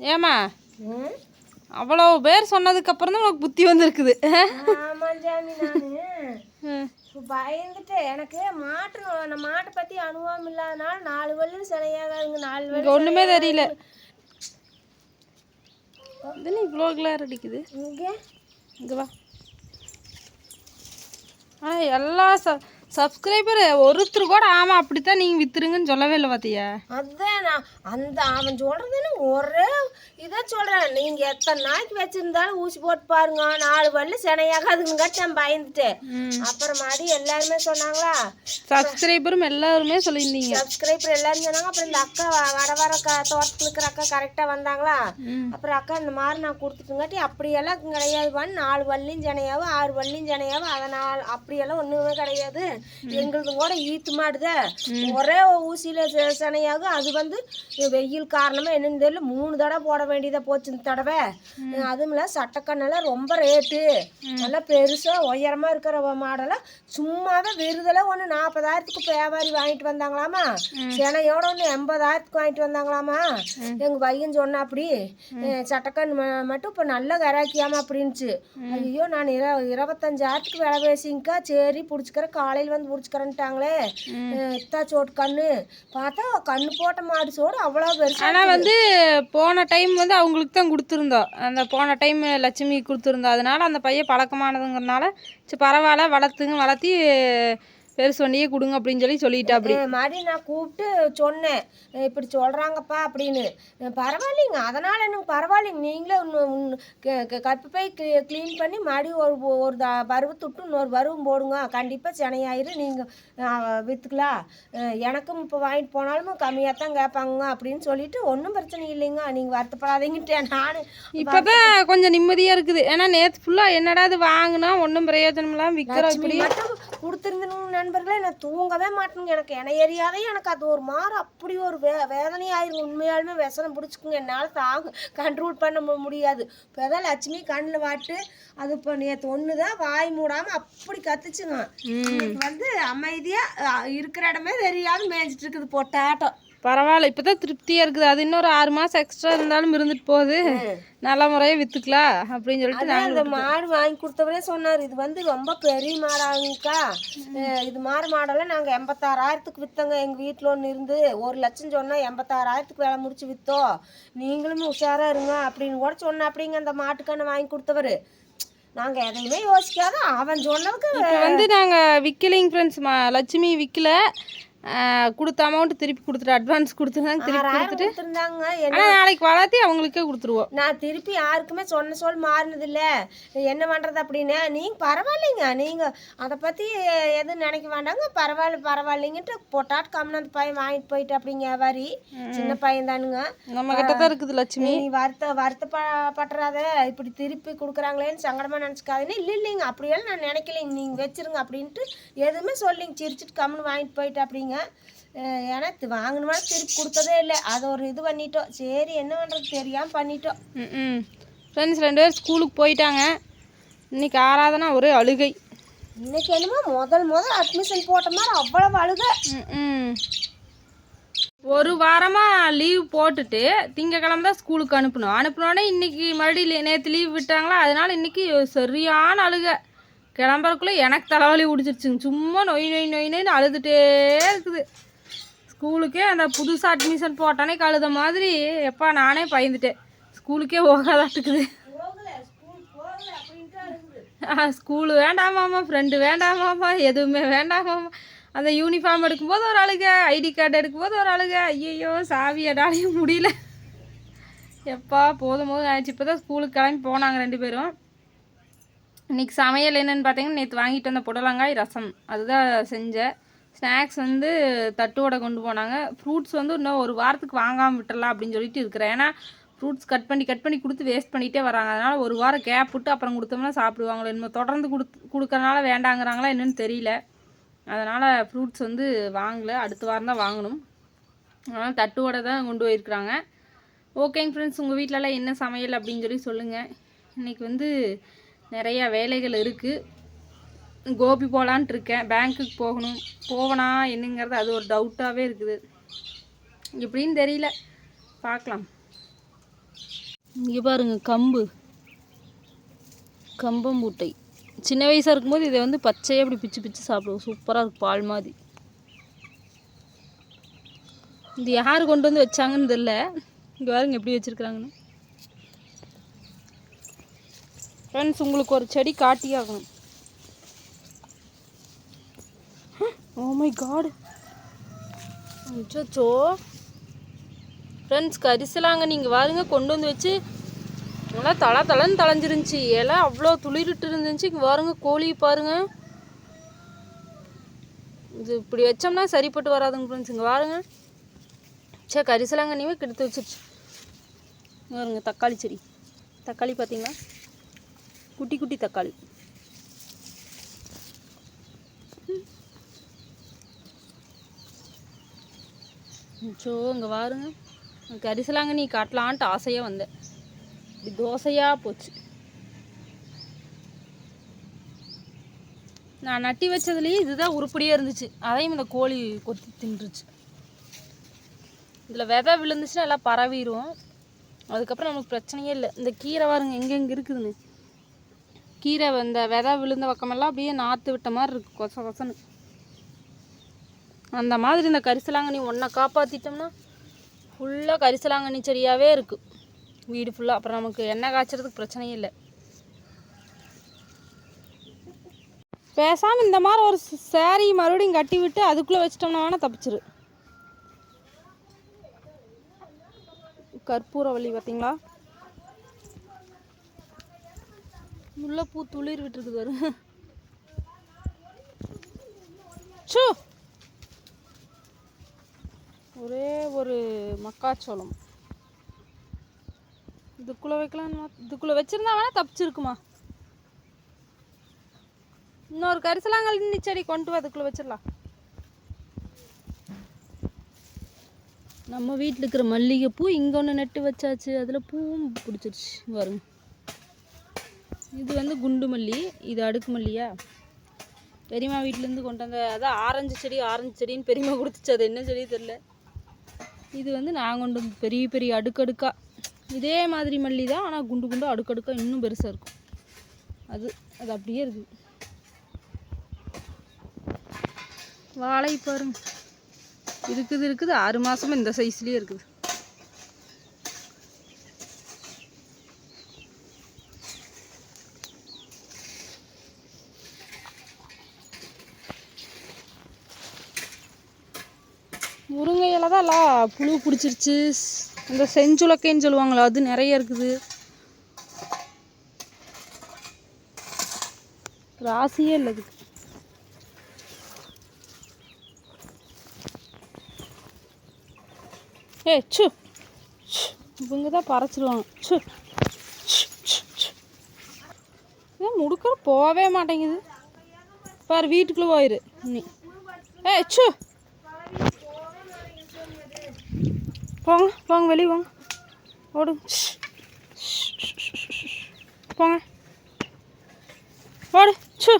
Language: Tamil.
ஏமா ம்? அவ்வளோ பேர் சொன்னதுக்கு அப்புறம் தான் உனக்கு புத்தி வந்திருக்குது. பயந்துட்டு எனக்கு மாட்டு நான் மாட்டை பத்தி அனுபவம் இல்லாதனால நாலு வள்ளு சிலையாகாதுங்க நாலு வள்ளு ஒண்ணுமே தெரியல. இவ்வளோ கிளார் அடிக்குது? இங்க? இங்க வா. ஆ எல்லா ச சப்ஸ்கிரைபர் ஒருத்தர் கூட ஆமாம் அப்படித்தான் நீங்கள் வித்துருங்கன்னு சொல்லவே இல்லை பார்த்தியா அதான்? நான் அந்த அவன் சொல்றதுன்னு ஒரே இதை சொல்றேன். நீங்க எத்தனை நாளைக்கு வச்சிருந்தாலும் ஊசி போட்டு பாருங்க. நாலு வள்ளு சினையாகாதுங்கட்டு நான் பயந்துட்டேன். அப்புறம் மறுபடி எல்லாருமே சொன்னாங்களா? சப்ஸ்கிரைபரும் எல்லாருமே சொல்லியிருந்தீங்க. சப்ஸ்கிரைபர் எல்லாரும் சொன்னாங்க. அப்புறம் இந்த அக்கா வர வர தோட்டத்தில் இருக்கிற அக்கா கரெக்டாக வந்தாங்களா. அப்புறம் அக்கா இந்த மாதிரி நான் கொடுத்துட்டுங்காட்டி அப்படியெல்லாம் கிடையாதுவான்னு நாலு வள்ளியும் ஜனையாவும் ஆறு வள்ளியும் ஜனையாவும் அதனால் அப்படியெல்லாம் ஒன்றுமே கிடையாது. எங்களுது கூட ஈத்து மாடுதே. ஒரே ஊசியில் சனையாகும் அது வந்து வெயில் காரணமாக என்னன்னு தெரியல. மூணு தடவை போட வேண்டியதாக போச்சு இந்த தடவை. அதுவும் இல்லை சட்டக்கண்ணெல்லாம் ரொம்ப ரேட்டு. நல்லா பெருசாக உயரமாக இருக்கிற மாடெல்லாம் சும்மாவே விருதெல்லாம் ஒன்று நாற்பதாயிரத்துக்கு வியாபாரி வாங்கிட்டு வந்தாங்களாமா? செனையோட ஒன்று எண்பதாயிரத்துக்கு வாங்கிட்டு வந்தாங்களாமா? எங்கள் பையன் சொன்னா அப்படி. சட்டக்கண் மட்டும் இப்போ நல்ல கராக்கியாமா அப்படின்ச்சு ஐயோ நான் இர இருபத்தஞ்சாயிரத்துக்கு விலை பேசிங்கக்கா. சரி பிடிச்சிக்கிறேன் காலையில் வந்து பிடிச்சிக்கிறேன்ட்டாங்களே இத்தா சோட்டு கண்ணு. பார்த்தா கண்ணு போட்ட மாடு சோடு அவ்வளோ பெருசா ஆனால் வந்து போன டைம் வந்து அவங்களுக்கு தான் கொடுத்துருந்தோம் அந்த போன டைம் லட்சுமி கொடுத்துருந்தோம் அதனால அந்த பையன் பழக்கமானதுங்கிறனால சரி பரவாயில்ல வளர்த்துங்க வளர்த்தி பெருசு வண்டியே கொடுங்க அப்படின்னு சொல்லி சொல்லிட்டா அப்படி. மறுபடி நான் கூப்பிட்டு சொன்னேன். இப்படி சொல்கிறாங்கப்பா அப்படின்னு. பரவாயில்லைங்க. அதனால் எனக்கு பரவாயில்லைங்க. நீங்களே இன்னும் கப்பு போய் க்ளீன் பண்ணி மறுபடியும் ஒரு ஒரு த பருவத்து விட்டு இன்னொரு பருவம் போடுங்க. கண்டிப்பாக சென்னையாயிரு நீங்கள் விற்றுக்கலாம் எனக்கும் இப்போ வாங்கிட்டு போனாலும் கம்மியாக தான் கேட்பாங்க அப்படின்னு சொல்லிட்டு ஒன்றும் பிரச்சனை இல்லைங்க. நீங்கள் வருத்தப்படாதீங்கன்ட்டு நான் இப்போதான் கொஞ்சம் நிம்மதியாக இருக்குது. ஏன்னா நேற்று ஃபுல்லாக என்னடா இது வாங்கினா ஒன்றும் பிரயோஜனம் இல்லாமல் விற்கிறோம் இப்படி. மட்டும் கொடுத்துருந்தனுங்க நண்பர்களே நான் தூங்கவே மாட்டேங்க எனக்கு. என எரியாதே எனக்கு. அது ஒரு மாதிரி அப்படி ஒரு வே வேதனையாயிருங்க உண்மையாலுமே விஷம் பிடிச்சிக்குங்க. என்னால் தாங்க கண்ட்ரோல் பண்ண முடியாது. இப்போ தான் லட்சுமி கண்ணில் வாட்டு அது இப்போ நேற்று ஒன்று தான் வாய் மூடாமல் அப்படி கத்துச்சுங்க. வந்து அமைதியாக இருக்கிற இடமே தெரியாம மேய்ஞ்சிட்டு இருக்குது. பொட்டாட்டம். பரவாயில்ல இப்போ தான் திருப்தியாக இருக்குது. அது இன்னொரு ஆறு மாதம் எக்ஸ்ட்ரா இருந்தாலும் இருந்துட்டு போகுது. நல்ல முறையாக விற்றுக்கலாம் அப்படின்னு சொல்லிட்டு நாங்கள் இந்த மாடு வாங்கி கொடுத்தவரே சொன்னார். இது வந்து ரொம்ப பெரிய மாடாங்கக்கா. இது மாதிரி மாடெல்லாம் நாங்கள் எண்பத்தாறாயிரத்துக்கு விற்றோங்க எங்கள் வீட்டில் ஒன்று இருந்து ஒரு லட்சம் சொன்னால் எண்பத்தாறாயிரத்துக்கு வேலை முடிச்சு விற்றோம் நீங்களுமே உஷாராக இருங்க அப்படின்னு கூட சொன்ன அப்படிங்க அந்த மாட்டுக்கான வாங்கி கொடுத்தவர். நாங்கள் எதையுமே யோசிக்காத. அவன் சொன்னதுக்கு வந்து நாங்கள் விற்கலைங்க ஃப்ரெண்ட்ஸ் லட்சுமி விற்கல கொடுத்த அமௌண்ட் திருப்பி கொடுத்துட்டு அட்வான்ஸ் கொடுத்துருந்தாங்க திருப்பி கொடுத்துட்டு. கொடுத்துருந்தாங்க. ஆனால் நாளைக்கு வளர்த்தி அவங்களுக்கே கொடுத்துருவோம். நான் திருப்பி யாருக்குமே சொன்ன சொல் மாறினதில்ல. என்ன பண்ணுறது அப்படின்னு? நீங்கள் பரவாயில்லைங்க. நீங்கள் அதை பற்றி எதுவும் நினைக்க வேண்டாங்க. பரவாயில்ல பரவாயில்லைங்கன்ட்டு பொட்டாட் கம்னு அந்த பையன் வாங்கிட்டு போயிட்டு அப்படிங்க வியாபாரி சின்ன பையன் தானுங்க. நம்ம கிட்ட தான் இருக்குது லட்சுமி. நீ வருத்த வருத்தப்பட்டுறாத இப்படி திருப்பி கொடுக்குறாங்களேன்னு சங்கடமாக நினச்சிக்காதுன்னு இல்லை இல்லைங்க. அப்படியெல்லாம் நான் நினைக்கலைங்க. நீங்கள் வச்சிருங்க அப்படின்ட்டு எதுவுமே சொல்லிங்க. சிரிச்சிட்டு கம்னு வாங்கிட்டு போயிட்டு அப்படிங்க. அஹ் ஏன்னா வாங்கினோம்னா திருப்பி கொடுத்ததே இல்லை. அதை ஒரு இது பண்ணிட்டோம். சரி என்ன பண்ணுறது தெரியாமல் பண்ணிட்டோம். ம் ஃப்ரெண்ட்ஸ் ரெண்டு பேர் ஸ்கூலுக்கு போயிட்டாங்க. இன்னைக்கு ஆறாதனா ஒரே அழுகை. இன்னைக்கு என்னமோ முதல் முதல் அட்மிஷன் போட்ட மாதிரி அவ்வளவு அழுக. ம் ஒரு வாரமாக லீவ் போட்டுட்டு திங்கக்கிழமை தான் ஸ்கூலுக்கு அனுப்பணும் அனுப்புனோடனே இன்னைக்கு மறுபடியும் நேற்று லீவ் விட்டாங்களா? அதனால இன்னைக்கு சரியான அழுக. கிளம்புறக்குள்ளே எனக்கு தலைவலி பிடிச்சிருச்சுங்க சும்மா நொய் நொய் நொய் நொய்னு அழுதுகிட்டே இருக்குது. ஸ்கூலுக்கே அந்த புதுசாக அட்மிஷன் போட்டானே கழுத மாதிரி எப்பா நானே பயந்துட்டேன். ஸ்கூலுக்கே போகாதாட்டுக்குது. ஸ்கூலு வேண்டாமாம்மா ஃப்ரெண்டு வேண்டாமாம்மா எதுவுமே வேண்டாமாம்மா அந்த யூனிஃபார்ம் எடுக்கும்போது ஒரு அழுக ஐடி கார்டு எடுக்கும்போது ஒரு அழுக. ஐயையோ சாவி எடாலையும் முடியல. எப்பா போதும் போதும் ஆயிடுச்சு. இப்போ தான் ஸ்கூலுக்கு கிளம்பி போனாங்க ரெண்டு பேரும். இன்றைக்கி சமையல் என்னன்னு பார்த்தீங்கன்னா நேற்று வாங்கிட்டு வந்த புடலங்காய் ரசம். அதுதான் செஞ்சேன். ஸ்நாக்ஸ் வந்து தட்டுவோட கொண்டு போனாங்க. ஃப்ரூட்ஸ் வந்து இன்னும் ஒரு வாரத்துக்கு வாங்காமல் விட்டுறலாம் அப்படின்னு சொல்லிட்டு இருக்கிறேன். ஏன்னா ஃப்ரூட்ஸ் கட் பண்ணி கட் பண்ணி கொடுத்து வேஸ்ட் பண்ணிகிட்டே வராங்க. அதனால் ஒரு வாரம் கேப் விட்டு அப்புறம் கொடுத்தோம்னா சாப்பிடுவாங்களோ என்னமோ. தொடர்ந்து கொடுத்து கொடுக்கறனால வேண்டாங்கிறாங்களா என்னென்னு தெரியல. அதனால் ஃப்ரூட்ஸ் வந்து வாங்கலை. அடுத்த வாரம் தான் வாங்கணும். அதனால் தட்டுவோட தான் கொண்டு போயிருக்கிறாங்க. ஓகேங்க ஃப்ரெண்ட்ஸ் உங்கள் வீட்டிலலாம் என்ன சமையல் அப்படின்னு சொல்லி சொல்லுங்கள் இன்றைக்கி வந்து நிறையா வேலைகள் இருக்குது கோபி போகலான்ட்டு இருக்கேன். பேங்க்குக்கு போகணும். போவனா என்னங்கிறது அது ஒரு டவுட்டாகவே இருக்குது. எப்படின்னு தெரியல. பார்க்கலாம். இங்கே பாருங்க கம்பு. கம்பம்பூட்டை. சின்ன வயசாக இருக்கும்போது இதை வந்து பச்சையாக அப்படி பிச்சு பிச்சு சாப்பிடுவோம். சூப்பராக இருக்கும் பால் மாதிரி. இது யார் கொண்டு வந்து வச்சாங்கன்னு தெரில இங்கே பாருங்க எப்படி வச்சுருக்குறாங்கன்னு. ஃப்ரெண்ட்ஸ் உங்களுக்கு ஒரு செடி காட்டியாகணும். ஓ மை காடு அச்சோ ஃப்ரெண்ட்ஸ் கரிசலாங்க நீங்கள் வாருங்க கொண்டு வந்து வச்சு. நல்லா தள தளன்னு தளைஞ்சிருந்துச்சி. இலை அவ்வளோ துளிரிட்டு இருந்துச்சு. இங்கே பாருங்க கோழி பாருங்க. இது இப்படி வச்சோம்னா சரிப்பட்டு வராதுங்க ஃப்ரெண்ட்ஸ் இங்கே பாருங்க சே கரிசலாங்கண்ணியே கெடுத்து வச்சிருச்சு. பாருங்க தக்காளி செடி. தக்காளி பார்த்தீங்களா? குட்டி குட்டி தக்காளி. ஸோ இங்கே பாருங்க கரிசலாங்க நீ காட்டலான்ட்டு ஆசையாக வந்தேன். இப்படி தோசையாக போச்சு. நான் நட்டி வச்சதுலேயே இதுதான் உருப்படியாக இருந்துச்சு. அதையும் இந்த கோழி கொத்தி தின்றுச்சு. இதில் விதை விழுந்துச்சுன்னா எல்லாம் பரவிடும் அதுக்கப்புறம் நமக்கு பிரச்சனையே இல்லை. இந்த கீரை வாருங்க எங்கெங்கே இருக்குதுன்னு. கீரை இந்த விதை விழுந்த பக்கமெல்லாம் அப்படியே நாற்று விட்ட மாதிரி இருக்குது கொச கொசன்னு. அந்த மாதிரி இந்த கரிசலாங்கண்ணி ஒன்றை காப்பாற்றிட்டோம்னா ஃபுல்லாக கரிசலாங்கண்ணி செடியாகவே இருக்குது வீடு ஃபுல்லாக அப்புறம் நமக்கு எண்ணெய் காய்ச்சறதுக்கு பிரச்சனையே இல்லை. பேசாமல் இந்த மாதிரி ஒரு சேரீ மறுபடியும் கட்டி விட்டு அதுக்குள்ளே வச்சிட்டோம்னா வேணால் தப்பிச்சிரு. கற்பூரவள்ளி பார்த்தீங்களா? முல்லைப்பூ துளிர் விட்டுருக்குது வரும் சூ ஒரே ஒரு மக்காச்சோளம். இதுக்குள்ளே வைக்கலான்னு இதுக்குள்ளே வச்சிருந்தா வேணா தப்பிச்சிருக்குமா? இன்னொரு கரிசலாங்கல் செடி கொண்டு வா அதுக்குள்ளே வச்சிடலாம். நம்ம வீட்டில் இருக்கிற மல்லிகைப்பூ இங்கே ஒன்று நட்டு வச்சாச்சு அதில் பூவும் பிடிச்சிருச்சு வருங்க இது வந்து குண்டு மல்லி இது அடுக்கு மல்லியா? பெரியம்மா வீட்டிலேருந்து கொண்டு வந்த அதான் ஆரஞ்சு செடி ஆரஞ்சு செடின்னு பெரியம்மா கொடுத்துச்சு. அது என்ன செடி தெரில இது வந்து நான் கொண்டு வந்து பெரிய பெரிய அடுக்கடுக்காக இதே மாதிரி மல்லி தான் ஆனால் குண்டு குண்டு அடுக்கடுக்கா இன்னும் பெருசாக இருக்கும். அது அது அப்படியே இருக்குது வாழை பாருங்க. இருக்குது இருக்குது. ஆறு மாதமும் இந்த சைஸ்லேயே இருக்குது. முருங்கையில் தான் எல்லாம் புழு பிடிச்சிருச்சு. இந்த செஞ்சுலக்கைன்னு சொல்லுவாங்களா அது நிறைய இருக்குது. ராசியே இல்லை இதுக்கு ஏ சு இவங்க தான் பறச்சிடுவாங்க சு ச்சு, ச்சு, ஏன் முடுக்கிற போகவே மாட்டேங்குது. பாரு வீட்டுக்குள்ளே போயிரு. நீ. ஏ சு போங்க போங்க வெளியே வாங்க ஓடுங்க போங்க. ஓடு. சு